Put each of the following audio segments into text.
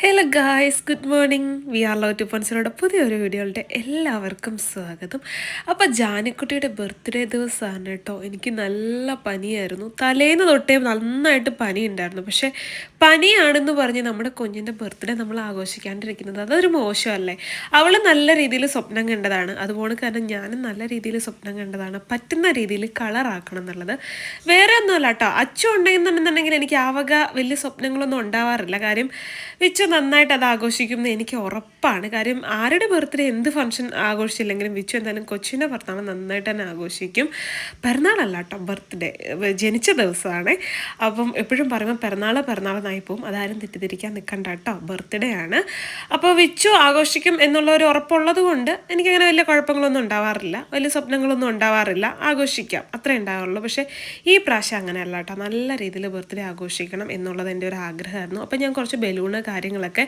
Hello guys good morning we are law ടു പോൺസിലൂടെ പുതിയൊരു വീഡിയോയുടെ എല്ലാവർക്കും സ്വാഗതം. അപ്പോൾ ജാനിക്കുട്ടിയുടെ ബർത്ത്ഡേ ദിവസമാണ് കേട്ടോ. എനിക്ക് നല്ല പനിയായിരുന്നു. തലേന്ന് തൊട്ടേ നന്നായിട്ട് പനി ഉണ്ടായിരുന്നു പക്ഷേ പനിയാണെന്ന് പറഞ്ഞ് നമ്മുടെ കുഞ്ഞിന്റെ ബർത്ത്ഡേ നമ്മൾ ആഘോഷിക്കാണ്ടിരിക്കുന്നത് അതൊരു മോശമല്ലേ? അവൾ നല്ല രീതിയിൽ സ്വപ്നം കണ്ടതാണ്. അതുപോലെ കാരണം ഞാനും നല്ല രീതിയിൽ സ്വപ്നം കണ്ടതാണ്. പറ്റുന്ന രീതിയിൽ കളറാക്കണം എന്നുള്ളത്. വേറെ ഒന്നുമല്ല കേട്ടോ. അച്ഛൻ ഉണ്ടെന്നുണ്ടെന്നുണ്ടെങ്കിൽ എനിക്ക് ആവക വക വലിയ സ്വപ്നങ്ങളൊന്നും ഉണ്ടാവാറില്ല. കാര്യം വിച്ചു നന്നായിട്ട് അത് ആഘോഷിക്കും എന്ന് എനിക്ക് ഉറപ്പാണ്. കാര്യം ആരുടെ ബർത്ത്ഡേ എന്ത് ഫംഗ്ഷൻ ആഘോഷിച്ചില്ലെങ്കിലും വിച്ചു എന്തായാലും കൊച്ചിന്റെ ഭർത്താവ് നന്നായിട്ട് തന്നെ ആഘോഷിക്കും. പിറന്നാളല്ല കേട്ടോ ബർത്ത്ഡേ. ജനിച്ച ദിവസമാണ്. അപ്പം എപ്പോഴും പറയുമ്പോൾ പിറന്നാൾ പിറന്നാളെന്നായി പോവും അതാരും തെറ്റിദ്ധരിക്കാൻ നിൽക്കണ്ട കേട്ടോ ബർത്ത്ഡേ ആണ്. അപ്പോൾ വിച്ചു ആഘോഷിക്കും എന്നുള്ള ഒരു ഉറപ്പുള്ളത് കൊണ്ട് എനിക്കങ്ങനെ വലിയ കുഴപ്പങ്ങളൊന്നും ഉണ്ടാവാറില്ല. വലിയ സ്വപ്നങ്ങളൊന്നും ഉണ്ടാവാറില്ല. ആഘോഷിക്കാം. അത്രേ ഉണ്ടാവുള്ളൂ. പക്ഷേ ഈ പ്രാവശ്യം അങ്ങനെയല്ല കേട്ടോ. നല്ല രീതിയിൽ ബർത്ത്ഡേ ആഘോഷിക്കണം എന്നുള്ളത് എന്റെ ഒരു ആഗ്രഹമായിരുന്നു. അപ്പം ഞാൻ കുറച്ച് ബലൂണ് കാര്യങ്ങളൊക്കെ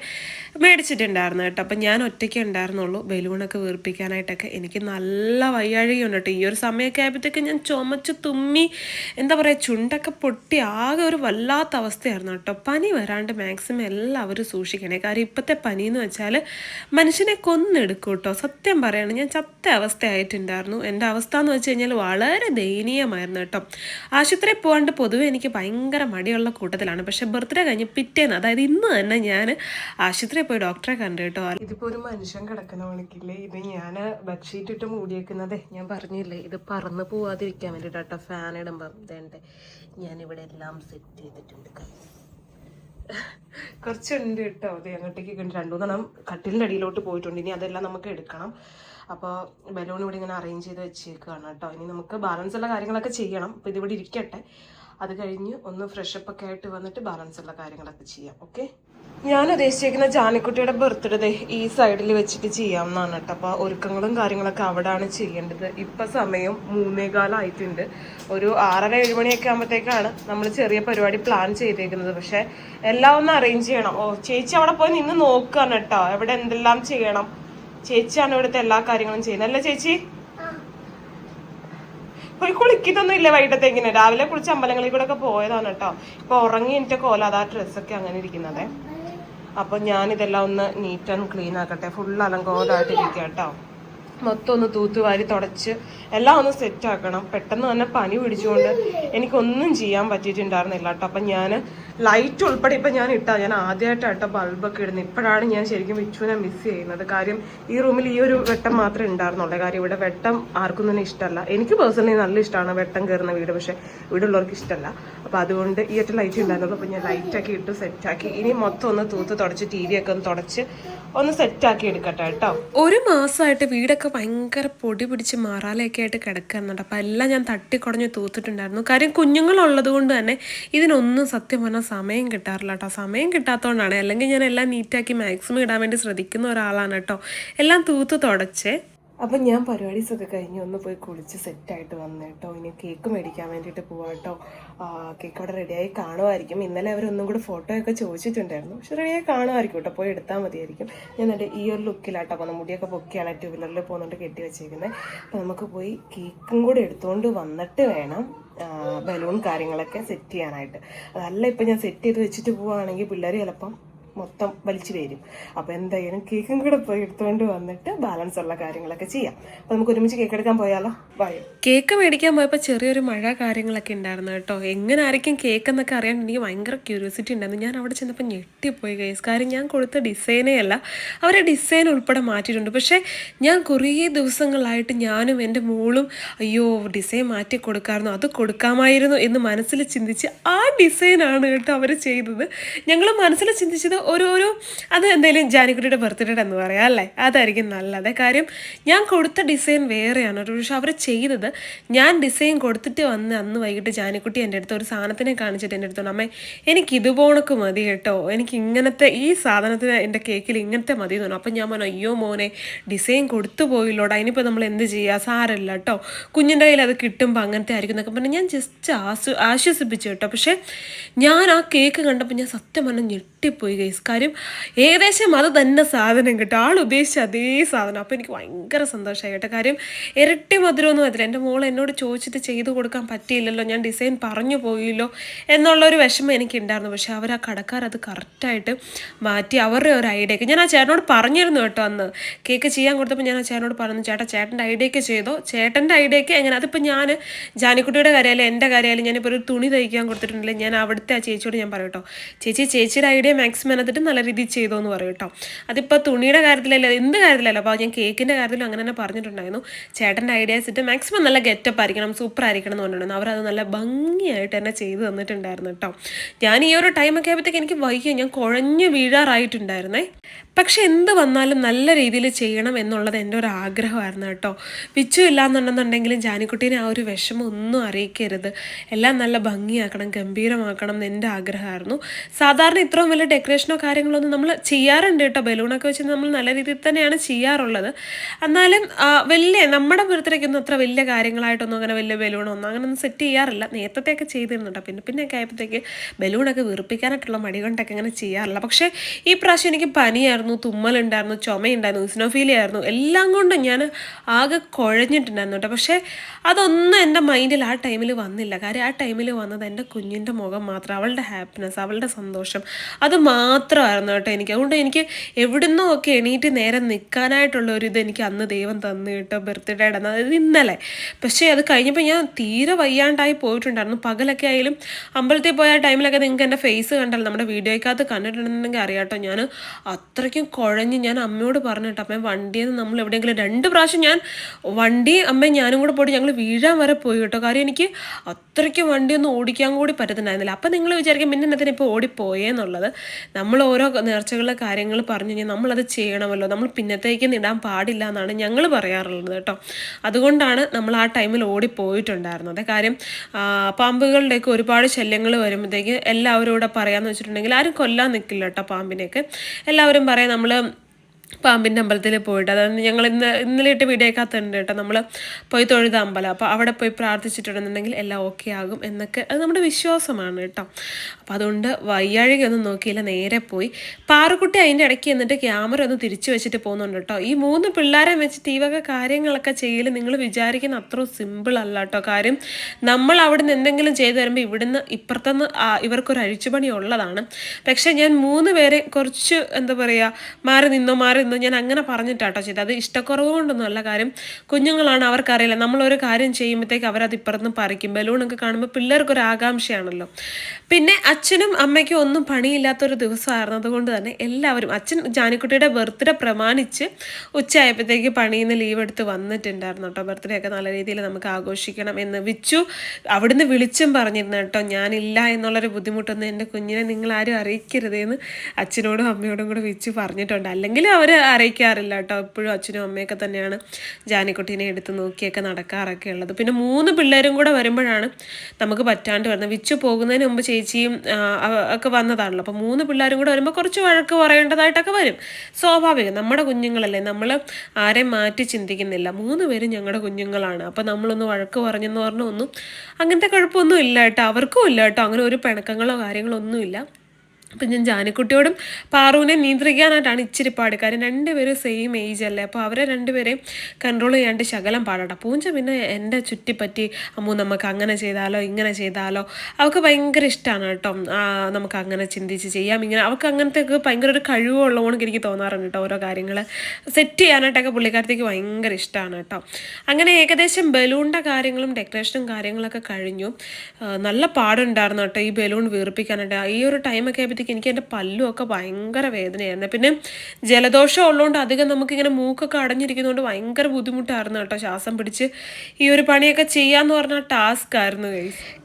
മേടിച്ചിട്ടുണ്ടായിരുന്നു കേട്ടോ. അപ്പം ഞാൻ ഒറ്റയ്ക്ക് ഉണ്ടായിരുന്നുള്ളൂ. ബലൂണൊക്കെ വീർപ്പിക്കാനായിട്ടൊക്കെ എനിക്ക് നല്ല വയ്യാഴികയുണ്ട് കേട്ടോ. ഈ ഒരു സമയമൊക്കെ ആയപ്പോഴത്തേക്ക് ഞാൻ ചുമച്ച് തുമ്മി എന്താ പറയുക ചുണ്ടൊക്കെ പൊട്ടി ആകെ ഒരു വല്ലാത്ത അവസ്ഥയായിരുന്നു കേട്ടോ. പനി വരാണ്ട് മാക്സിമം എല്ലാവരും സൂക്ഷിക്കണേ. കാര്യം ഇപ്പോഴത്തെ പനി എന്ന് വെച്ചാൽ മനുഷ്യനെ കൊന്നെടുക്കും കേട്ടോ. സത്യം പറയാണ്. ഞാൻ ചത്ത അവസ്ഥയായിട്ടുണ്ടായിരുന്നു. എന്റെ അവസ്ഥ എന്ന് വെച്ച് കഴിഞ്ഞാൽ വളരെ ദയനീയമായിരുന്നു കേട്ടോ. ആശുപത്രിയിൽ പോകാണ്ട് പൊതുവെ എനിക്ക് ഭയങ്കര മടിയുള്ള കൂട്ടത്തിലാണ്. പക്ഷേ ബർത്ത്ഡേ കഴിഞ്ഞ് പിറ്റേന്ന് അതായത് ഇന്ന് തന്നെ ഞാൻ ആശുപത്രിയിൽ പോയി ഡോക്ടറെ കണ്ടു കേട്ടോ. ഇതിപ്പോൾ ഒരു മനുഷ്യൻ കിടക്കുന്ന കണക്കില്ലേ ഇത് ഞാൻ ബെഡ്ഷീറ്റ് ഇട്ട് മൂടിയേക്കുന്നതേ. ഞാൻ പറഞ്ഞില്ലേ ഇത് പറന്ന് പോവാതിരിക്കാൻ വേണ്ടിയിട്ട് കേട്ടോ ഫാൻ ഇടുമ്പം. ഇതേണ്ടേ ഞാനിവിടെ എല്ലാം സെറ്റ് ചെയ്തിട്ടുണ്ട്. കുറച്ചുണ്ട് കേട്ടോ അത് അങ്ങോട്ടേക്ക് രണ്ട് മൂന്നെണ്ണം കട്ടിലിന്റെ അടിയിലോട്ട് പോയിട്ടുണ്ട്. ഇനി അതെല്ലാം നമുക്ക് എടുക്കണം. അപ്പോൾ ബലൂൺ ഇവിടെ ഇങ്ങനെ അറേഞ്ച് ചെയ്ത് വെച്ചേക്കുകയാണ് കേട്ടോ ഇനി നമുക്ക് ബാലൻസ് ഉള്ള കാര്യങ്ങളൊക്കെ ചെയ്യണം. അപ്പോൾ ഇതിവിടെ ഇരിക്കട്ടെ. അത് കഴിഞ്ഞ് ഒന്ന് ഫ്രഷപ്പ് ഒക്കെ ആയിട്ട് വന്നിട്ട് ബാലൻസ് ഉള്ള കാര്യങ്ങളൊക്കെ ചെയ്യാം. ഓക്കെ ഞാൻ ഉദ്ദേശിച്ചിരിക്കുന്ന ജാനിക്കുട്ടിയുടെ ബർത്ത്ഡേ ഈ സൈഡിൽ വെച്ചിട്ട് ചെയ്യാമെന്നാണ് കേട്ടോ. അപ്പോൾ ഒരുക്കങ്ങളും കാര്യങ്ങളൊക്കെ അവിടെയാണ് ചെയ്യേണ്ടത്. ഇപ്പം സമയം മൂന്നേകാലായിട്ടുണ്ട്. ഒരു ആറര ഏഴ് മണിയൊക്കെ ആകുമ്പോഴത്തേക്കാണ് നമ്മൾ ചെറിയ പരിപാടി പ്ലാൻ ചെയ്തേക്കുന്നത്. പക്ഷേ എല്ലാം ഒന്ന് അറേഞ്ച് ചെയ്യണം. ഓ ചേച്ചി അവിടെ പോയി നിന്ന് നോക്കുകയാണ് കേട്ടോ. എവിടെ എന്തെല്ലാം ചെയ്യണം. ചേച്ചിയാണ് ഇവിടുത്തെ എല്ലാ കാര്യങ്ങളും ചെയ്യുന്നത്. അല്ലേ ചേച്ചി? പോയി കുളിക്കുന്നൊന്നും ഇല്ല വൈകിട്ടത്തേക്കിന് രാവിലെ കുളിച്ച് അമ്പലങ്ങളിൽ കൂടെ ഒക്കെ പോയതാണ് കേട്ടോ. ഇപ്പൊ ഉറങ്ങി എന്റെ കോല അതാ ഡ്രസ്സൊക്കെ അങ്ങനെ ഇരിക്കുന്നത്. അപ്പൊ ഞാൻ ഇതെല്ലാം ഒന്ന് നീറ്റ് ആൻഡ് ക്ലീൻ ആക്കട്ടെ. ഫുൾ അലങ്കോലമായിട്ട് ഇരിക്കുക കേട്ടോ മൊത്തം ഒന്ന് തൂത്തുവാരി തുടച്ച് എല്ലാം ഒന്ന് സെറ്റ് ആക്കണം. പെട്ടെന്ന് തന്നെ പനി പിടിച്ചുകൊണ്ട് എനിക്കൊന്നും ചെയ്യാൻ പറ്റിയിട്ടുണ്ടായിരുന്നില്ല കേട്ടോ. അപ്പം ഞാൻ ലൈറ്റ് ഉൾപ്പെടെ ഇപ്പം ഞാൻ ഇട്ടാ. ഞാൻ ആദ്യമായിട്ടാട്ടോ ബൾബൊക്കെ ഇടുന്നത്. ഇപ്പോഴാണ് ഞാൻ ശരിക്കും വിച്ചുവിനെ മിസ് ചെയ്യുന്നത്. കാര്യം ഈ റൂമിൽ ഈ ഒരു വെട്ടം മാത്രമേ ഉണ്ടായിരുന്നുള്ളൂ. കാര്യം ഇവിടെ വെട്ടം ആർക്കും തന്നെ ഇഷ്ടമല്ല. എനിക്ക് പേഴ്സണലി നല്ല ഇഷ്ടമാണ് വെട്ടം കയറുന്ന വീട്. പക്ഷേ ഇവിടെ ഉള്ളവർക്ക് ഇഷ്ടമല്ല. അപ്പോൾ അതുകൊണ്ട് ഈ ഒറ്റ ലൈറ്റ് ഉണ്ടായിരുന്നുള്ളൂ. അപ്പോൾ ഞാൻ ലൈറ്റൊക്കെ ഇട്ട് സെറ്റാക്കി ഇനി മൊത്തം ഒന്ന് തൂത്ത് തുടച്ച് ടി വി ഒക്കെ ഒന്ന് തുടച്ച് ഒന്ന് സെറ്റാക്കി എടുക്കട്ടെ കേട്ടോ. ഒരു മാസമായിട്ട് വീടൊക്കെ ഭയങ്കര പൊടി പിടിച്ച് മാറാലയൊക്കെ ആയിട്ട് കിടക്കുന്നുണ്ട് അപ്പം എല്ലാം ഞാൻ തട്ടിക്കുടഞ്ഞ് തൂത്തിട്ടുണ്ടായിരുന്നു. കാര്യം കുഞ്ഞുങ്ങളുള്ളത് കൊണ്ട് തന്നെ ഇതിനൊന്നും സത്യം പറഞ്ഞാൽ സമയം കിട്ടാറില്ല കേട്ടോ. സമയം കിട്ടാത്തതുകൊണ്ടാണ് അല്ലെങ്കിൽ ഞാൻ എല്ലാം നീറ്റാക്കി മാക്സിമം ഇടാൻ വേണ്ടി ശ്രദ്ധിക്കുന്ന ഒരാളാണ് കേട്ടോ. എല്ലാം തൂത്ത് തുടച്ചേ. അപ്പം ഞാൻ പരിപാടീസ് ഒക്കെ കഴിഞ്ഞ് ഒന്ന് പോയി കുളിച്ച് സെറ്റായിട്ട് വന്നു കേട്ടോ ഇനി കേക്ക് മേടിക്കാൻ വേണ്ടിയിട്ട് പോവാം കേട്ടോ കേക്ക് അവിടെ റെഡിയായി കാണുമായിരിക്കും. ഇന്നലെ അവരൊന്നും കൂടി ഫോട്ടോ ഒക്കെ ചോദിച്ചിട്ടുണ്ടായിരുന്നു. പക്ഷെ റെഡിയായി കാണുമായിരിക്കും കേട്ടോ. പോയി എടുത്താൽ മതിയായിരിക്കും. ഞാൻ എന്റെ ഈ ഒരു ലുക്കിലാട്ടോ അപ്പോൾ മുടിയൊക്കെ പൊക്കിയാണ് ടൂ വീലറിൽ പോകുന്നുണ്ട് കെട്ടി വെച്ചേക്കുന്നത് അപ്പോൾ നമുക്ക് പോയി കേക്കും കൂടി എടുത്തുകൊണ്ട് വന്നിട്ട് വേണം ബലൂൺ കാര്യങ്ങളൊക്കെ സെറ്റ് ചെയ്യാനായിട്ട്. അതല്ല ഇപ്പം ഞാൻ സെറ്റ് ചെയ്ത് വെച്ചിട്ട് പോവുകയാണെങ്കിൽ പിള്ളേർ ചിലപ്പം മൊത്തം വലിച്ചു വരും. അപ്പോൾ എന്തായാലും കേക്കും കൂടെ പോയി എടുത്തുകൊണ്ട് വന്നിട്ട് ബാലൻസ് ഉള്ള കാര്യങ്ങളൊക്കെ ചെയ്യാം. അപ്പോൾ നമുക്ക് ഒരുമിച്ച് കേക്ക് എടുക്കാൻ പോയാലോ? വായോ കേക്ക് മേടിക്കാൻ പോയപ്പോൾ ചെറിയൊരു മഴ കാര്യങ്ങളൊക്കെ ഉണ്ടായിരുന്നു കേട്ടോ. എങ്ങനെ ആയിരിക്കും കേക്ക് എന്നൊക്കെ അറിയാൻ എനിക്ക് ഭയങ്കര ക്യൂരിയോസിറ്റി ഉണ്ടായിരുന്നു. ഞാൻ അവിടെ ചെന്നപ്പോൾ ഞെട്ടിപ്പോയി കേസ് കാര്യം ഞാൻ കൊടുത്ത ഡിസൈനേ അല്ല. അവരെ ഡിസൈൻ ഉൾപ്പെടെ മാറ്റിയിട്ടുണ്ട്. പക്ഷേ ഞാൻ കുറേ ദിവസങ്ങളായിട്ട് ഞാനും എന്റെ മോളും അയ്യോ ഡിസൈൻ മാറ്റി കൊടുക്കാമായിരുന്നു അത് കൊടുക്കാമായിരുന്നു എന്ന് മനസ്സിൽ ചിന്തിച്ച് ആ ഡിസൈനാണ് കേട്ടോ അവർ ചെയ്തത്. ഞങ്ങൾ മനസ്സിൽ ചിന്തിച്ചത് ഒരു ഒരു അത് എന്തെങ്കിലും ജാനിക്കുട്ടിയുടെ ബർത്ത്ഡേ എന്ന് പറയാം അല്ലേ? അതായിരിക്കും നല്ലത്. കാര്യം ഞാൻ കൊടുത്ത ഡിസൈൻ വേറെയാണ്. ഒരു പക്ഷെ അവർ ചെയ്തത് ഞാൻ ഡിസൈൻ കൊടുത്തിട്ട് വന്ന് അന്ന് വൈകിട്ട് ജാനിക്കുട്ടി എന്റെ അടുത്ത് ഒരു സാധനത്തിനെ കാണിച്ചിട്ട് എന്റെ അടുത്തോണ്ട്. അമ്മേ എനിക്ക് ഇതുപോണക്ക് മതി കേട്ടോ. എനിക്ക് ഇങ്ങനത്തെ ഈ സാധനത്തിന് എന്റെ കേക്കിൽ ഇങ്ങനത്തെ മതി തോന്നും അപ്പം ഞാൻ പറഞ്ഞു അയ്യോ മോനെ ഡിസൈൻ കൊടുത്തു പോയില്ലോടാ. ഇനിയിപ്പോൾ നമ്മൾ എന്ത് ചെയ്യുക സാരമില്ല കേട്ടോ. കുഞ്ഞിന്റെ കയ്യിൽ അത് കിട്ടുമ്പോൾ അങ്ങനത്തെ ആയിരിക്കും എന്നൊക്കെ പറഞ്ഞ് ഞാൻ ജസ്റ്റ് ആശ്വസിപ്പിച്ചു കേട്ടോ. പക്ഷേ ഞാൻ ആ കേക്ക് കണ്ടപ്പോൾ ഞാൻ സത്യം പറഞ്ഞാൽ ഞെട്ടിപ്പോയി ഗൈസ് ഗൈസ് കാര്യം ഏകദേശം അത് തന്നെ സാധനം കേട്ടോ. ആൾ ഉദ്ദേശിച്ച അതേ സാധനം. അപ്പോൾ എനിക്ക് ഭയങ്കര സന്തോഷമായി കേട്ടോ. കാര്യം ഇരട്ടി മധുരമൊന്നും അതില്ല എന്റെ മോൾ എന്നോട് ചോദിച്ചിട്ട് ചെയ്തു കൊടുക്കാൻ പറ്റിയില്ലല്ലോ. ഞാൻ ഡിസൈൻ പറഞ്ഞു പോയില്ലോ എന്നുള്ളൊരു വിഷമം എനിക്കുണ്ടായിരുന്നു. പക്ഷെ അവർ ആ കടക്കാർ അത് കറക്റ്റായിട്ട് മാറ്റി അവരുടെ ഒരു ഐഡിയക്ക് ഞാൻ ആ ചേട്ടനോട് പറഞ്ഞിരുന്നു കേട്ടോ അന്ന്. കേക്ക് ചെയ്യാൻ കൊടുത്തപ്പോൾ ഞാൻ ആ ചേട്ടനോട് പറഞ്ഞു ചേട്ടാ ചേട്ടന്റെ ഐഡിയക്ക് ചെയ്തോ? ചേട്ടന്റെ ഐഡിയക്ക് എങ്ങനെ? അതിപ്പോൾ ഞാൻ ജാനിക്കുട്ടിയുടെ കാര്യമായാലും എന്റെ കാര്യമായാലും ഞാനിപ്പോൾ ഒരു തുണി തയ്ക്കാൻ കൊടുത്തിട്ടുണ്ടെങ്കിൽ ഞാൻ അവിടുത്തെ ആ ചേച്ചിയോട് ഞാൻ പറയട്ടോ ചേച്ചി ചേച്ചിയുടെ ഐഡിയ മാക്സിമം എന്നിട്ട് നല്ല രീതിയിൽ ചെയ്തോ എന്ന് പറയും കേട്ടോ. അതിപ്പോൾ തുണിയുടെ കാര്യത്തിലല്ല എന്ത് കാര്യത്തിലല്ല? അപ്പോൾ ഞാൻ കേക്കിന്റെ കാര്യത്തിലും അങ്ങനെ തന്നെ പറഞ്ഞിട്ടുണ്ടായിരുന്നു. ചേട്ടന്റെ ഐഡിയാസ് ഇട്ട് മാക്സിമം നല്ല ഗെറ്റപ്പ് ആയിരിക്കണം സൂപ്പർ ആയിരിക്കണം എന്ന് പറഞ്ഞിട്ടുണ്ടായിരുന്നു അവരത് നല്ല ഭംഗിയായിട്ട് തന്നെ ചെയ്ത് തന്നിട്ടുണ്ടായിരുന്നു കേട്ടോ. ഞാൻ ഈ ഒരു ടൈമൊക്കെ ആയപ്പോഴത്തേക്ക് എനിക്ക് വൈകി ഞാൻ കുഴഞ്ഞു വീഴാറായിട്ടുണ്ടായിരുന്നേ. പക്ഷെ എന്ത് വന്നാലും നല്ല രീതിയിൽ ചെയ്യണം എന്നുള്ളത് എന്റെ ഒരു ആഗ്രഹമായിരുന്നു കേട്ടോ. വിച്ചു ഇല്ലാന്നുണ്ടെന്നുണ്ടെങ്കിലും ജാനിക്കുട്ടീനെ ആ ഒരു വിഷമം ഒന്നും അറിയിക്കരുത്. എല്ലാം നല്ല ഭംഗിയാക്കണം ഗംഭീരമാക്കണം എന്ന് എന്റെ ആഗ്രഹമായിരുന്നു. സാധാരണ ഇത്രയും വലിയ ഡെക്കറേഷനോ കാര്യങ്ങളോ ഒന്നും നമ്മൾ ചെയ്യാറുണ്ട് കേട്ടോ. ബലൂണൊക്കെ വെച്ച് നമ്മൾ നല്ല രീതിയിൽ തന്നെയാണ് ചെയ്യാറുള്ളത്. എന്നാലും വലിയ നമ്മുടെ ബർത്ത്ഡേക്കൊന്നും അത്ര വലിയ കാര്യങ്ങളായിട്ടൊന്നും അങ്ങനെ വലിയ ബലൂണൊന്നും അങ്ങനെ ഒന്നും സെറ്റ് ചെയ്യാറില്ല. നേരത്തെയൊക്കെ ചെയ്തിരുന്നുണ്ടോ പിന്നെ പിന്നെയൊക്കെ ആയപ്പോഴത്തേക്ക് ബലൂണൊക്കെ വീർപ്പിക്കാനായിട്ടുള്ള മടി കൊണ്ടൊക്കെ അങ്ങനെ ചെയ്യാറില്ല. പക്ഷേ ഈ പ്രാവശ്യം എനിക്ക് പനിയായിരുന്നു തുമ്മലുണ്ടായിരുന്നു ചുമയുണ്ടായിരുന്നു ഇസ്നോഫീലിയ ആയിരുന്നു. എല്ലാം കൊണ്ടും ഞാൻ ആകെ കുഴഞ്ഞിട്ടുണ്ടായിരുന്നു കേട്ടോ. പക്ഷേ അതൊന്നും എന്റെ മൈൻഡിൽ ആ ടൈമിൽ വന്നില്ല. കാര്യം ആ ടൈമിൽ വന്നത് എന്റെ കുഞ്ഞിന്റെ മുഖം മാത്രം അവളുടെ ഹാപ്പിനെസ് അവളുടെ സന്തോഷം അത് മാത്രമായിരുന്നു കേട്ടോ എനിക്ക്. അതുകൊണ്ട് എനിക്ക് എവിടുന്നോ ഒക്കെ എണീറ്റ് നേരെ നിൽക്കാനായിട്ടുള്ള ഒരു ഇത് എനിക്ക് അന്ന് ദൈവം തന്നു കേട്ടോ ബർത്ത്ഡേയുടെ അതായത് ഇന്നലെ. പക്ഷേ അത് കഴിഞ്ഞപ്പോൾ ഞാൻ തീരെ വയ്യാണ്ടായി പോയിട്ടുണ്ടായിരുന്നു. പകലൊക്കെ ആയാലും അമ്പലത്തിൽ പോയ ടൈമിലൊക്കെ നിങ്ങൾക്ക് എന്റെ ഫേസ് കണ്ടല്ലോ നമ്മുടെ വീഡിയോയ്ക്കകത്ത് കണ്ടിട്ടുണ്ടെന്നുണ്ടെങ്കിൽ അറിയാട്ടോ ഞാൻ. അത്രയ്ക്കും കുഴഞ്ഞ് ഞാൻ അമ്മയോട് പറഞ്ഞിട്ട് അമ്മ വണ്ടിയിൽ നിന്ന് നമ്മൾ എവിടെയെങ്കിലും രണ്ട് പ്രാവശ്യം ഞാൻ വണ്ടി അമ്മയും ഞാനും കൂടെ പോയിട്ട് ഞങ്ങൾ വീഴാൻ വരെ പോയി കേട്ടോ. കാര്യം എനിക്ക് അത്രയ്ക്കും വണ്ടിയൊന്നും ഓടിക്കാൻ കൂടി പറ്റുന്നുണ്ടായിരുന്നില്ല അപ്പം നിങ്ങൾ വിചാരിക്കും പിന്നെ എന്നത്തിന് ഇപ്പോൾ ഓടിപ്പോയേന്നുള്ളത്. നമ്മൾ ഓരോ നേർച്ചകളിലെ കാര്യങ്ങൾ പറഞ്ഞു കഴിഞ്ഞാൽ നമ്മളത് ചെയ്യണമല്ലോ. നമ്മൾ പിന്നത്തേക്ക് ഇടാൻ പാടില്ല എന്നാണ് ഞങ്ങൾ പറയാറുള്ളത് കേട്ടോ. അതുകൊണ്ടാണ് നമ്മൾ ആ ടൈമിൽ ഓടിപ്പോയിട്ടുണ്ടായിരുന്നത്. കാര്യം പാമ്പുകളുടെയൊക്കെ ഒരുപാട് ശല്യങ്ങൾ വരുമ്പോഴത്തേക്ക് എല്ലാവരും ഇവിടെ പറയാമെന്ന് വെച്ചിട്ടുണ്ടെങ്കിൽ ആരും കൊല്ലാൻ നിൽക്കില്ല കേട്ടോ പാമ്പിനെയൊക്കെ. എല്ലാവരും പറയാം നമ്മൾ പാമ്പിന്റെ അമ്പലത്തിൽ പോയിട്ട് അതായത് ഞങ്ങൾ ഇന്ന് ഇന്നലെ ഇട്ട് വീഡിയോക്കകത്തുണ്ട് കേട്ടോ. നമ്മൾ പോയി തൊഴുത അമ്പലം. അപ്പോൾ അവിടെ പോയി പ്രാർത്ഥിച്ചിട്ടുണ്ടെന്നുണ്ടെങ്കിൽ എല്ലാം ഓക്കെ ആകും എന്നൊക്കെ. അത് നമ്മുടെ വിശ്വാസമാണ് കേട്ടോ. അപ്പോൾ അതുകൊണ്ട് വയ്യാഴികയൊന്നും നോക്കിയില്ല നേരെ പോയി. പാറക്കുട്ടി അതിന്റെ ഇടയ്ക്ക് എന്നിട്ട് ക്യാമറ ഒന്ന് തിരിച്ചു വെച്ചിട്ട് പോകുന്നുണ്ട് കേട്ടോ. ഈ മൂന്ന് പിള്ളേരെ വെച്ചിട്ട് ഈ വക കാര്യങ്ങളൊക്കെ ചെയ്യൽ നിങ്ങൾ വിചാരിക്കുന്ന അത്ര സിമ്പിൾ അല്ല കേട്ടോ. കാര്യം നമ്മൾ അവിടുന്ന് എന്തെങ്കിലും ചെയ്തു തരുമ്പോൾ ഇവിടുന്ന് ഇപ്പുറത്തുനിന്ന് ഇവർക്കൊരു അഴിച്ചുപണി ഉള്ളതാണ്. പക്ഷേ ഞാൻ മൂന്ന് പേരെ കുറച്ച് എന്താ പറയുക മാറി നിന്നോ മാറി നിന്നോ ഞാൻ അങ്ങനെ പറഞ്ഞിട്ടാട്ടോ ചെയ്തത് അത് ഇഷ്ടക്കുറവ് കൊണ്ടൊന്നും അല്ല. കാര്യം കുഞ്ഞുങ്ങളാണ് അവർക്കറിയില്ല. നമ്മളൊരു കാര്യം ചെയ്യുമ്പോഴത്തേക്ക് അവരത് ഇപ്പുറത്ത് പറിക്കും. ബലൂണൊക്കെ കാണുമ്പോൾ പിള്ളേർക്കൊരു ആകാംക്ഷയാണല്ലോ. പിന്നെ അച്ഛനും അമ്മയ്ക്കും ഒന്നും പണിയില്ലാത്തൊരു ദിവസമായിരുന്നു. അതുകൊണ്ട് തന്നെ എല്ലാവരും അച്ഛൻ ജാനിക്കുട്ടിയുടെ ബർത്ത്ഡേ പ്രമാണിച്ച് ഉച്ചയായപ്പോഴത്തേക്ക് പണിയിൽ നിന്ന് ലീവ് എടുത്ത് വന്നിട്ടുണ്ടായിരുന്നു കേട്ടോ. ബർത്ത്ഡേ ഒക്കെ നല്ല രീതിയിൽ നമുക്ക് ആഘോഷിക്കണം എന്ന് വിച്ചു. അവിടുന്ന് വിളിച്ചും പറഞ്ഞിരുന്നു കേട്ടോ. ഞാനില്ല എന്നുള്ളൊരു ബുദ്ധിമുട്ടൊന്നും എന്റെ കുഞ്ഞിനെ നിങ്ങളാരും അറിയിക്കരുതേന്ന് അച്ഛനോടും അമ്മയോടും കൂടെ വിച്ചു പറഞ്ഞിട്ടുണ്ട്. അല്ലെങ്കിൽ അവർ അറിയിക്കാറില്ല കേട്ടോ. എപ്പോഴും അച്ഛനും അമ്മയൊക്കെ തന്നെയാണ് ജാനിക്കുട്ടീനെ എടുത്ത് നോക്കിയൊക്കെ നടക്കാറൊക്കെ ഉള്ളത്. പിന്നെ മൂന്ന് പിള്ളേരും കൂടെ വരുമ്പോഴാണ് നമുക്ക് പറ്റാണ്ട് വരുന്നത്. വിച്ചു പോകുന്നതിന് മുമ്പ് ചേച്ചിയും ഒക്കെ വന്നതാണല്ലോ. അപ്പോൾ മൂന്ന് പിള്ളേരും കൂടെ വരുമ്പോൾ കുറച്ച് വഴക്ക് പറയേണ്ടതായിട്ടൊക്കെ വരും. സ്വാഭാവികം. നമ്മുടെ കുഞ്ഞുങ്ങളല്ലേ. നമ്മൾ ആരെയും മാറ്റി ചിന്തിക്കുന്നില്ല. മൂന്ന് പേരും ഞങ്ങളുടെ കുഞ്ഞുങ്ങളാണ്. അപ്പോൾ നമ്മളൊന്ന് വഴക്ക് പറഞ്ഞെന്ന് പറഞ്ഞൊന്നും അങ്ങനത്തെ കുഴപ്പമൊന്നും ഇല്ല കേട്ടോ. അവർക്കും ഇല്ല കേട്ടോ. അങ്ങനെ ഒരു പിണക്കങ്ങളോ കാര്യങ്ങളോ ഒന്നുമില്ല. അപ്പം ഞാൻ ജാനിക്കുട്ടിയോടും പാറുവിനെ നിയന്ത്രിക്കാനായിട്ടാണ് ഇച്ചിരി പാട്. കാര്യം രണ്ടുപേരും സെയിം ഏജ് അല്ലേ? അപ്പോൾ അവരെ രണ്ടുപേരെയും കൺട്രോൾ ചെയ്യാണ്ട് ശകലം പാടട്ടെ. പൂഞ്ച പിന്നെ എന്റെ ചുറ്റിപ്പറ്റി അമ്മു നമുക്ക് അങ്ങനെ ചെയ്താലോ ഇങ്ങനെ ചെയ്താലോ? അവൾക്ക് ഭയങ്കര ഇഷ്ടമാണ് കേട്ടോ. നമുക്ക് അങ്ങനെ ചിന്തിച്ച് ചെയ്യാം ഇങ്ങനെ. അവൾക്ക് അങ്ങനത്തെ ഒക്കെ ഭയങ്കര ഒരു കഴിവുള്ളതുകൊണ്ട് എനിക്ക് തോന്നാറുണ്ട് കേട്ടോ ഓരോ കാര്യങ്ങൾ. സെറ്റ് ചെയ്യാനായിട്ടൊക്കെ പുള്ളിക്കാരത്തേക്ക് ഭയങ്കര ഇഷ്ടമാണ് കേട്ടോ. അങ്ങനെ ഏകദേശം ബലൂണിന്റെ കാര്യങ്ങളും ഡെക്കറേഷനും കാര്യങ്ങളൊക്കെ കഴിഞ്ഞു. നല്ല പാടുണ്ടായിരുന്നു കേട്ടോ ഈ ബലൂൺ വീർപ്പിക്കാനായിട്ട്. ഈ ഒരു ടൈമൊക്കെ ആയപ്പോഴത്തേക്ക് എനിക്ക് എന്റെ പല്ലും ഒക്കെ ഭയങ്കര വേദനയായിരുന്നു പിന്നെ ജലദോഷം ഉള്ളതുകൊണ്ട് അധികം നമുക്കിങ്ങനെ മൂക്കൊക്കെ അടഞ്ഞിരിക്കുന്നതുകൊണ്ട് ഭയങ്കര ബുദ്ധിമുട്ടായിരുന്നു കേട്ടോ ശ്വാസം പിടിച്ച് ഈ ഒരു പണിയൊക്കെ ചെയ്യാന്ന് പറഞ്ഞ ടാസ്ക് ആയിരുന്നു.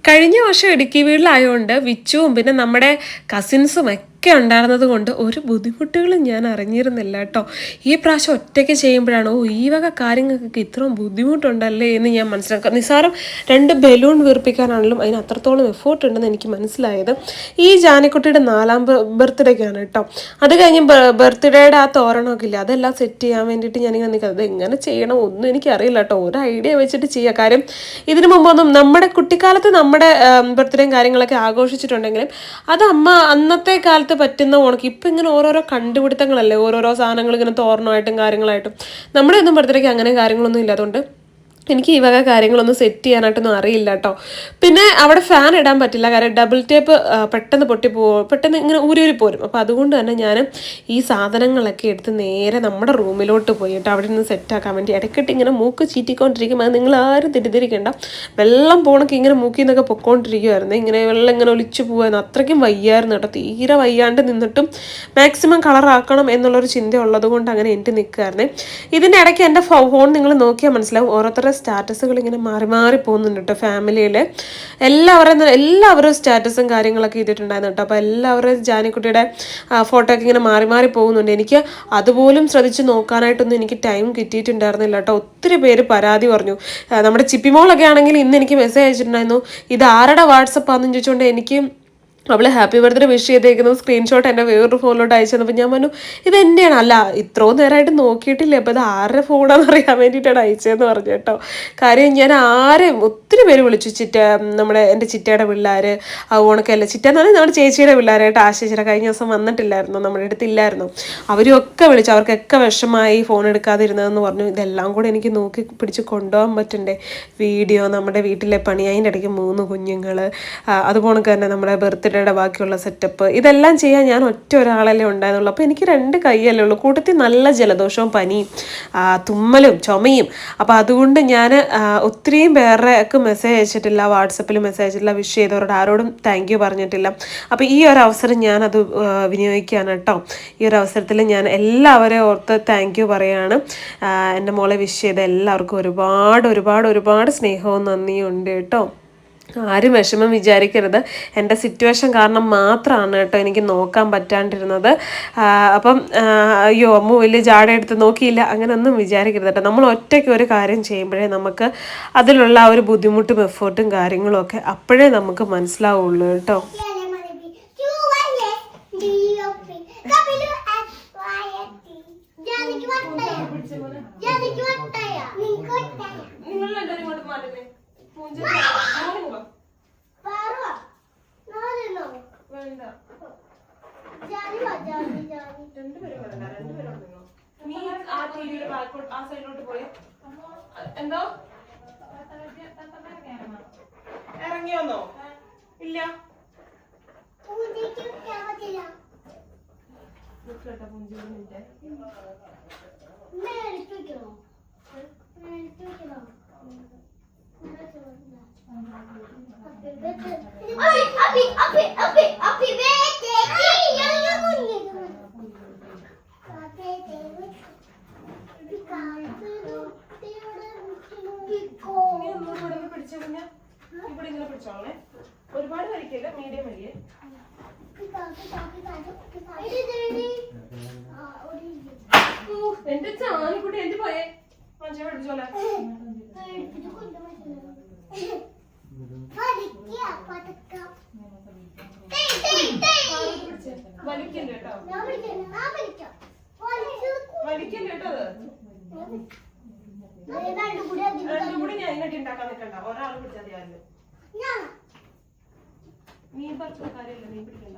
കഴിഞ്ഞ വർഷം ഇടുക്കി വീട്ടിലായതുകൊണ്ട് വിച്ചുവും പിന്നെ നമ്മുടെ കസിൻസും ഉണ്ടായിരുന്നത് കൊണ്ട് ഒരു ബുദ്ധിമുട്ടുകളും ഞാൻ അറിഞ്ഞിരുന്നില്ല കേട്ടോ. ഈ പ്രാവശ്യം ഒറ്റയ്ക്ക് ചെയ്യുമ്പോഴാണ്? ഓ ഈ വക കാര്യങ്ങൾക്കൊക്കെ ഇത്രയും ബുദ്ധിമുട്ടുണ്ടല്ലേ എന്ന് ഞാൻ മനസ്സിലാക്കാം. നിസ്സാരം രണ്ട് ബലൂൺ വീർപ്പിക്കാനാണെങ്കിലും അതിന് അത്രത്തോളം എഫേർട്ട് ഉണ്ടെന്ന് എനിക്ക് മനസ്സിലായത് ഈ ജാനിക്കുട്ടിയുടെ നാലാം ബർത്ത്ഡേക്കാണ് കേട്ടോ. അത് കഴിഞ്ഞ് ബർത്ത്ഡേയുടെ ആ തോരണമൊക്കെ ഇല്ല അതെല്ലാം സെറ്റ് ചെയ്യാൻ വേണ്ടിയിട്ട് ഞാനിങ്ങനെ നിൽക്കുന്നത് അത് എങ്ങനെ ചെയ്യണം ഒന്നും എനിക്കറിയില്ല കേട്ടോ. ഒരു ഐഡിയ വെച്ചിട്ട് ചെയ്യുക കാര്യം ഇതിനു മുമ്പൊന്നും നമ്മുടെ കുട്ടിക്കാലത്ത് നമ്മുടെ ബർത്ത്ഡേയും കാര്യങ്ങളൊക്കെ ആഘോഷിച്ചിട്ടുണ്ടെങ്കിലും അത് അമ്മ അന്നത്തെ കാലത്ത് കാലത്ത് പറ്റുന്ന ഉണക്ക് ഇപ്പം ഇങ്ങനെ ഓരോരോ കണ്ടുപിടുത്തങ്ങളല്ലേ? ഓരോരോ സാധനങ്ങൾ ഇങ്ങനെ തോരണമായിട്ടും കാര്യങ്ങളായിട്ടും. നമ്മുടെ ഒന്നും പഠിത്തരയ്ക്ക് അങ്ങനെ കാര്യങ്ങളൊന്നും ഇല്ലാത്തതുകൊണ്ട് എനിക്ക് ഈ വക കാര്യങ്ങളൊന്നും സെറ്റ് ചെയ്യാനായിട്ടൊന്നും അറിയില്ല കേട്ടോ പിന്നെ അവിടെ ഫാൻ ഇടാൻ പറ്റില്ല. കാരണം ഡബിൾ ടേപ്പ് പെട്ടെന്ന് പൊട്ടി പോകും പെട്ടെന്ന് ഇങ്ങനെ ഊരി ഊരി പോരും. അപ്പോൾ അതുകൊണ്ട് തന്നെ ഞാൻ ഈ സാധനങ്ങളൊക്കെ എടുത്ത് നേരെ നമ്മുടെ റൂമിലോട്ട് പോയി കേട്ടോ അവിടെ നിന്ന് സെറ്റാക്കാൻ വേണ്ടി ഇടയ്ക്കിട്ട് ഇങ്ങനെ മൂക്ക് ചീറ്റിക്കൊണ്ടിരിക്കും അത് നിങ്ങൾ ആരും തെറ്റിദ്ധരിക്കേണ്ട. വെള്ളം പോണക്ക് ഇങ്ങനെ മൂക്കിൽ നിന്നൊക്കെ പൊക്കോണ്ടിരിക്കുമായിരുന്നു ഇങ്ങനെ വെള്ളം ഇങ്ങനെ ഒലിച്ചു പോകുമായിരുന്നു അത്രയ്ക്കും വയ്യായിരുന്നു കേട്ടോ തീരെ വയ്യാണ്ട് നിന്നിട്ടും മാക്സിമം കളറാക്കണം എന്നുള്ളൊരു ചിന്ത ഉള്ളത് കൊണ്ട് അങ്ങനെ എന്റെ നിൽക്കുമായിരുന്നേ ഇതിന്റെ ഇടയ്ക്ക് എന്റെ ഫോൺ നിങ്ങൾ നോക്കിയാൽ മനസ്സിലാവും. ഓരോരുത്തരുടെ സ്റ്റാറ്റസുകൾ ഇങ്ങനെ മാറി മാറി പോകുന്നുണ്ട് കേട്ടോ ഫാമിലിയിൽ. എല്ലാവരും എല്ലാവരും സ്റ്റാറ്റസും കാര്യങ്ങളൊക്കെ ചെയ്തിട്ടുണ്ടായിരുന്നു കേട്ടോ. അപ്പോൾ എല്ലാവരും ജാനിക്കുട്ടിയുടെ ഫോട്ടോ ഒക്കെ ഇങ്ങനെ മാറി മാറി പോകുന്നുണ്ട്. എനിക്ക് അതുപോലും ശ്രദ്ധിച്ച് നോക്കാനായിട്ടൊന്നും എനിക്ക് ടൈം കിട്ടിയിട്ടുണ്ടായിരുന്നില്ല കേട്ടോ. ഒത്തിരി പേര് പരാതി പറഞ്ഞു. നമ്മുടെ ചിപ്പിമോളൊക്കെ ആണെങ്കിൽ ഇന്ന് എനിക്ക് മെസ്സേജ് അയച്ചിട്ടുണ്ടായിരുന്നു. ഇത് ആരുടെ വാട്സപ്പാണെന്ന് ചോദിച്ചുകൊണ്ട് എനിക്ക് അവൾ ഹാപ്പി ബർത്ത്ഡേ വിഷ് ചെയ്തേക്കുന്ന. സ്ക്രീൻഷോട്ട് എന്റെ വേറൊരു ഫോണിലോട്ട് അയച്ചു തന്നപ്പോൾ ഞാൻ പറഞ്ഞു ഇത് എന്റെയാണ് അല്ല ഇത്രയും നേരമായിട്ട് നോക്കിയിട്ടില്ല. അപ്പോൾ ഇത് ആരുടെ ഫോണാണെന്ന് അറിയാൻ വേണ്ടിയിട്ടാണ് അയച്ചതെന്ന് പറഞ്ഞു കേട്ടോ. കാര്യം ഞാൻ ആരെയും ഒത്തിരി പേര് വിളിച്ചു. ചിറ്റ നമ്മുടെ എന്റെ ചിറ്റയുടെ പിള്ളേർ ഓണക്കല്ല ചിറ്റ എന്ന് പറഞ്ഞാൽ നമ്മുടെ ചേച്ചിയുടെ പിള്ളേരായിട്ട് ആശിച്ചിട്ട് കഴിഞ്ഞ ദിവസം വന്നിട്ടില്ലായിരുന്നു. നമ്മുടെ അടുത്തില്ലായിരുന്നു അവരും ഒക്കെ വിളിച്ചു. അവർക്കൊക്കെ വിഷമായി ഫോൺ എടുക്കാതിരുന്നതെന്ന് പറഞ്ഞു. ഇതെല്ലാം കൂടെ എനിക്ക് നോക്കി പിടിച്ച് കൊണ്ടുപോകാൻ പറ്റണ്ടേ? വീഡിയോ നമ്മുടെ വീട്ടിലെ പണി അതിന്റെ ഇടയ്ക്ക് മൂന്ന് കുഞ്ഞുങ്ങൾ അതുപോലെ തന്നെ നമ്മുടെ ബർത്ത്ഡേയുടെ ബാക്കിയുള്ള സെറ്റപ്പ് ഇതെല്ലാം ചെയ്യാൻ ഞാൻ ഒറ്റ ഒരാളല്ലേ ഉണ്ടായിരുന്നുള്ളൂ. അപ്പോൾ എനിക്ക് രണ്ട് കൈയല്ലേ ഉള്ളൂ. കൂട്ടത്തിൽ നല്ല ജലദോഷവും പനിയും തുമ്മലും ചുമയും. അപ്പോൾ അതുകൊണ്ട് ഞാൻ ഒത്തിരിയും പേർക്ക് മെസ്സേജ് അയച്ചിട്ടില്ല വാട്സപ്പിൽ മെസ്സേജ് അയച്ചിട്ടില്ല വിഷ് ചെയ്തവരോട് ആരോടും താങ്ക് യു പറഞ്ഞിട്ടില്ല. അപ്പോൾ ഈ ഒരു അവസരം ഞാൻ അത് വിനിയോഗിക്കുകയാണ് കേട്ടോ. ഈ ഒരു അവസരത്തിൽ ഞാൻ എല്ലാവരെയും ഓർത്ത് താങ്ക് യു പറയാണ്. എന്റെ മോളെ വിഷ് ചെയ്ത എല്ലാവർക്കും ഒരുപാട് ഒരുപാട് ഒരുപാട് സ്നേഹവും നന്ദിയും ഉണ്ട് കേട്ടോ. ആരും വിഷമം വിചാരിക്കരുത്. എന്റെ സിറ്റുവേഷൻ കാരണം മാത്രമാണ് കേട്ടോ എനിക്ക് നോക്കാൻ പറ്റാണ്ടിരുന്നത്. അപ്പം അയ്യോ അമ്മ വലിയ ജാട എടുത്ത് നോക്കിയില്ല. അങ്ങനെയൊന്നും വിചാരിക്കരുത് കേട്ടോ. നമ്മൾ ഒറ്റയ്ക്ക് ഒരു കാര്യം ചെയ്യുമ്പോഴേ നമുക്ക് അതിലുള്ള ആ ഒരു ബുദ്ധിമുട്ടും എഫേർട്ടും കാര്യങ്ങളും ഒക്കെ അപ്പോഴേ നമുക്ക് മനസ്സിലാവുള്ളൂ കേട്ടോ. നീ ആ ടിവിയുടെ ബാക്കോട്ട് ആ സൈഡിലോട്ട് പോയി. എന്തോ? ഇറങ്ങിയോന്നോ? ഇല്ല. നിൽക്കട്ടെ ഒരുപാട് വലിക്കല്ല മീഡിയം വലിയേ എന്റെ ചാനിക്കുട്ടി എന്റെ പോയേ മനുഷ്യ പിടിച്ചോളെ വലിക്കല്ലേ കേട്ടോ വലിക്കല്ലേ കേട്ടോ രണ്ടും കൂടി ഞാൻ ഇങ്ങോട്ട് ഉണ്ടാക്കാൻ നിൽക്കണ്ട ഒരാൾ പിടിച്ചാൽ മതിയായിരുന്നു നീ പറഞ്ഞ കാര്യമില്ല നീ പിടിക്കണ്ട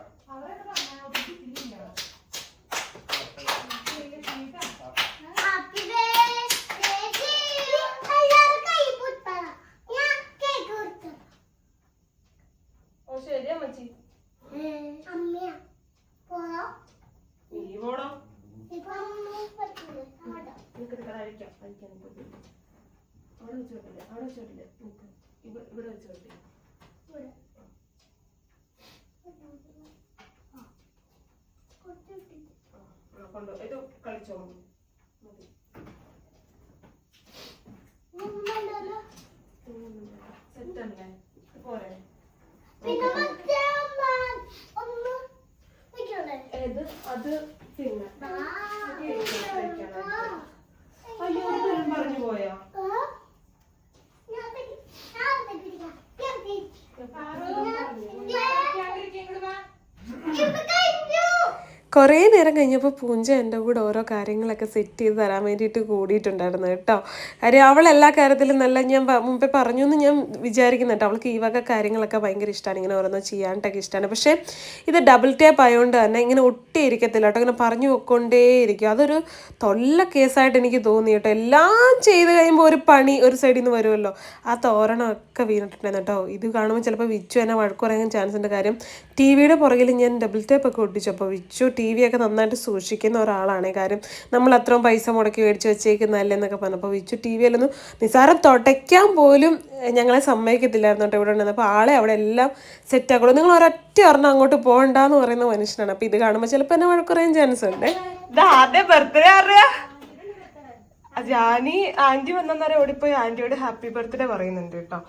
ഓ ശരി അമ്മച്ചി അമ്മയാ പോയോ നീ പോടോ ഇപ്പൊ പറ്റില്ല നിനക്ക് കഥ അഴിക്കാം അഴിക്കാൻ നിൽക്കും അവിടെ വെച്ച് വിട്ടില്ലേ അവിടെ വെച്ച് വിട്ടില്ലേ നിൽക്ക് ഇവിടെ ഇവിടെ വെച്ച് വിട്ടില്ലേ ആ കൊണ്ടു ഇത് കളിച്ചോ മതി സെറ്റ് അല്ലേ പോരെ പിന്നെ മറ്റേ അമ്മ ഒന്ന് വെക്കണേ ഏത് അത് പിന്നെ ആ, അയ്യോ ഇതെല്ലാം പറഞ്ഞു പോയാ ആ. ഞാൻ തെറ്റി. ഞാൻ തെറ്റിക്കാം. ഞാൻ തെറ്റി. ഇപ്പൊ കഴിഞ്ഞു. കുറേ നേരം കഴിഞ്ഞപ്പോൾ പൂഞ്ച എന്റെ കൂടെ ഓരോ കാര്യങ്ങളൊക്കെ സെറ്റ് ചെയ്ത് തരാൻ വേണ്ടിയിട്ട് കൂടിയിട്ടുണ്ടായിരുന്നു കേട്ടോ. കാര്യം അവൾ എല്ലാ കാര്യത്തിലും നല്ല ഞാൻ മുമ്പേ പറഞ്ഞു എന്ന് ഞാൻ വിചാരിക്കുന്നു കേട്ടോ. അവൾക്ക് ഈ വക കാര്യങ്ങളൊക്കെ ഭയങ്കര ഇഷ്ടമാണ് ഇങ്ങനെ ഓരോന്നോ ചെയ്യാനായിട്ടൊക്കെ ഇഷ്ടമാണ് പക്ഷേ ഇത് ഡബിൾ ടേപ്പ് ആയതുകൊണ്ട് തന്നെ ഇങ്ങനെ ഒട്ടിയിരിക്കത്തില്ല കേട്ടോ. ഇങ്ങനെ പറഞ്ഞു വെക്കൊണ്ടേയിരിക്കും അതൊരു തൊല്ല കേസായിട്ട് എനിക്ക് തോന്നി കേട്ടോ. എല്ലാം ചെയ്ത് കഴിയുമ്പോൾ ഒരു പണി ഒരു സൈഡിൽ നിന്ന് വരുമല്ലോ ആ തോരണമൊക്കെ വീണിട്ടുണ്ടായിരുന്നു കേട്ടോ. ഇത് കാണുമ്പോൾ ചിലപ്പോൾ വിച്ചു എന്നെ വഴക്കുറങ്ങാൻ ചാൻസ് ഉണ്ട് കാര്യം. ടി വിയുടെ പുറകിൽ ഞാൻ ഡബിൾ ടേപ്പ് ഒക്കെ ഒട്ടിച്ചു. അപ്പോൾ വിച്ചു ടി വി ഒക്കെ നന്നായിട്ട് സൂക്ഷിക്കുന്ന ഒരാളാണ്. കാര്യം നമ്മൾ അത്രയും പൈസ മുടക്കി മേടിച്ച് വെച്ചേക്കുന്നതല്ലേ എന്നൊക്കെ പറഞ്ഞപ്പോൾ വിച്ചു ടി വിയിലൊന്നും നിസാരം തുടയ്ക്കാൻ പോലും ഞങ്ങളെ സമ്മതിക്കത്തില്ലായിരുന്നു കേട്ടോ ഇവിടെ അപ്പോൾ ആളെ അവിടെ എല്ലാം സെറ്റ് ആക്കണം നിങ്ങൾ ഒരൊറ്റ ഒരെണ്ണം അങ്ങോട്ട് പോകണ്ടെന്ന് പറയുന്ന മനുഷ്യനാണ്. അപ്പോൾ ഇത് കാണുമ്പോൾ ചിലപ്പോൾ എന്നെ വഴക്ക് പറയാൻ ചാൻസ് ഉണ്ട് ബർത്ത്ഡേ ജാനി ആന്റി വന്നേരം ഓടിപ്പോയി ആന്റിയോട് ഹാപ്പി ബർത്ത്ഡേ പറയുന്നുണ്ട് കേട്ടോ.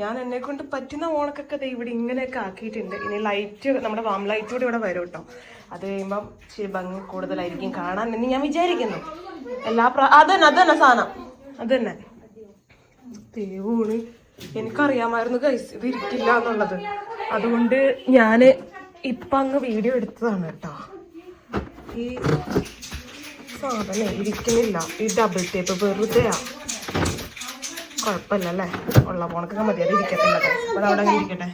ഞാൻ എന്നെ കൊണ്ട് പറ്റുന്ന ഓണക്കൊക്കെ ഇവിടെ ഇങ്ങനെയൊക്കെ ആക്കിയിട്ടുണ്ട്. ഇനി ലൈറ്റ് നമ്മുടെ വാം ലൈറ്റ് കൂടി ഇവിടെ വരും കേട്ടോ. അത് കഴിയുമ്പം ഇച്ചിരി ഭംഗി കൂടുതലായിരിക്കും കാണാൻ എന്ന് ഞാൻ വിചാരിക്കുന്നു. എല്ലാ പ്രാ അത് തന്നെ സാധനം. അത് തന്നെ ദൈവമാണ് എനിക്കറിയാമായിരുന്നു ഗൈസ് ഇത് ഇരിക്കില്ല എന്നുള്ളത്. അതുകൊണ്ട് ഞാൻ ഇപ്പൊ അങ്ങ് വീഡിയോ എടുത്തതാണ് കേട്ടോ. ഈ സാധനം ഇരിക്കുന്നില്ല. ഈ ഡബിൾ ടേപ്പ് വെറുതെയാ. കുഴപ്പമില്ല അല്ലേ ഉള്ള പോണക്കൊക്കെ മതി അത് ഇരിക്കത്തില്ല. അവിടെ ഇരിക്കട്ടെ.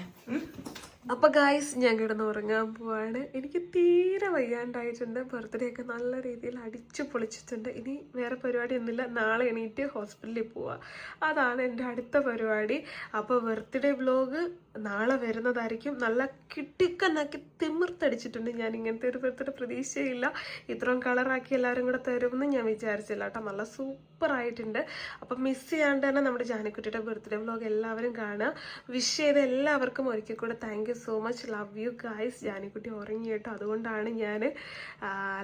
അപ്പൊ ഗായ്സ് ഞാൻ കിടന്ന് ഉറങ്ങാൻ പോവാണ്. എനിക്ക് തീരെ വയ്യാണ്ടായിട്ടുണ്ട്. ബർത്ത്ഡേ ഒക്കെ നല്ല രീതിയിൽ അടിച്ചു പൊളിച്ചിട്ടുണ്ട്. ഇനി വേറെ പരിപാടി ഒന്നുമില്ല നാളെ എണീറ്റ് ഹോസ്പിറ്റലിൽ പോവാ. അതാണ് എന്റെ അടുത്ത പരിപാടി. അപ്പോൾ ബർത്ത്ഡേ വ്ലോഗ് നാളെ വരുന്നതായിരിക്കും. നല്ല കിട്ടിക്കന്നാക്കി തിമിർത്തടിച്ചിട്ടുണ്ട്. ഞാൻ ഇങ്ങനത്തെ ഒരു ബർത്ത്ഡേ പ്രതീക്ഷയില്ല. ഇത്രയും കളറാക്കി എല്ലാവരും കൂടെ തരുമെന്ന് ഞാൻ വിചാരിച്ചില്ല കേട്ടോ. നല്ല സൂപ്പർ ആയിട്ടുണ്ട് അപ്പം മിസ് ചെയ്യാണ്ട് തന്നെ നമ്മുടെ ജാനിക്കുട്ടിയുടെ ബർത്ത്ഡേ വ്ലോഗ് എല്ലാവരും കാണുക. വിഷ് ചെയ്ത എല്ലാവർക്കും ഒരിക്കൽ കൂടെ thank you so much love you guys Janikutty ഉറങ്ങി കേട്ടോ. അതുകൊണ്ടാണ് ഞാൻ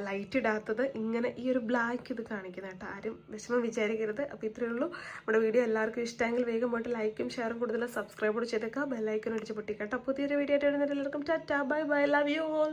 ലൈറ്റ് ഇടാത്തത്. ഇങ്ങനെ ഈ ഒരു ബ്ലാക്ക് ഇത് കാണിക്കുന്നത് കേട്ടോ. ആരും വിഷമം വിചാരിക്കരുത്. അപ്പോൾ ഇത്രയേ ഉള്ളൂ. നമ്മുടെ വീഡിയോ എല്ലാവർക്കും ഇഷ്ടമെങ്കിൽ വേഗം പോയിട്ട് ലൈക്കും ഷെയറും കൂടുതൽ സബ്സ്ക്രൈബ് കൂടി ചെയ്തേക്കാം ബെല്ലൈക്കൻ അടിച്ച് പൊട്ടിക്കാം കേട്ടോ. പുതിയൊരു വീഡിയോ ആയിട്ട് വരുന്നവരെല്ലാവർക്കും tata. Bye bye love you all